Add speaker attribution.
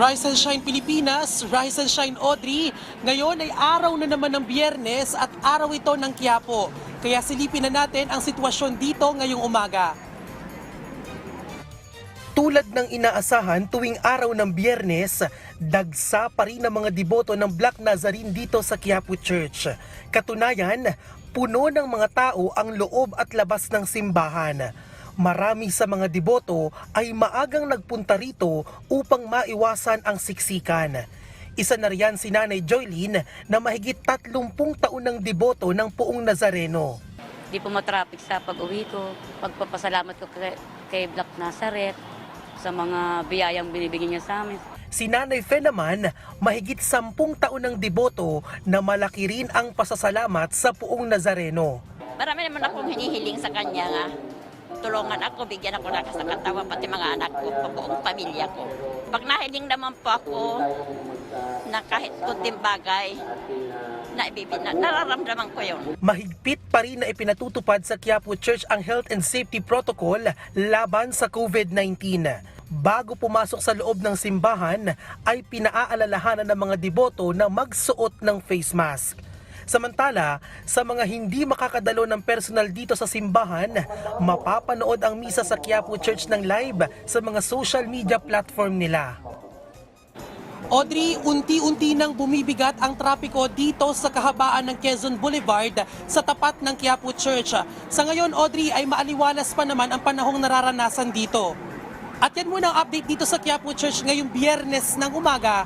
Speaker 1: Rise and Shine Pilipinas, Rise and Shine Audrey. Ngayon ay araw na naman ng biyernes at araw ito ng Quiapo. Kaya silipin na natin ang sitwasyon dito ngayong umaga. Tulad ng inaasahan tuwing araw ng biyernes, dagsa pa rin ang mga deboto ng Black Nazarene dito sa Quiapo Church. Katunayan, puno ng mga tao ang loob at labas ng simbahan. Marami sa mga deboto ay maagang nagpunta rito upang maiwasan ang siksikan. Isa na riyan si Nanay Joylene na mahigit 30 taon ng deboto ng Puong Nazareno.
Speaker 2: Di po matraffic sa pag-uwi ko. Pagpapasalamat ko kay, kay Black Nazareth sa mga biyayang binibigyan niya sa amin.
Speaker 1: Si Nanay Fe naman, mahigit sampung taon ng deboto na malaki rin ang pasasalamat sa Puong Nazareno.
Speaker 3: Marami naman akong hinihiling sa kanya nga. Tulungan ako, bigyan ako ng kasakatawa, pati mga anak ko, buong pamilya ko. Pag nahiling naman po ako na kahit kunting bagay, na ibibina, nararamdaman ko yun.
Speaker 1: Mahigpit pa rin na ipinatutupad sa Quiapo Church ang health and safety protocol laban sa COVID-19. Bago pumasok sa loob ng simbahan ay pinaaalalahanan ng mga deboto na magsuot ng face mask. Samantala, sa mga hindi makakadalo ng personal dito sa simbahan, mapapanood ang misa sa Quiapo Church ng live sa mga social media platform nila. Audrey, unti-unti nang bumibigat ang trapiko dito sa kahabaan ng Quezon Boulevard sa tapat ng Quiapo Church. Sa ngayon, Audrey, ay maaliwalas pa naman ang panahong nararanasan dito. At yan muna ang update dito sa Quiapo Church ngayong biyernes ng umaga.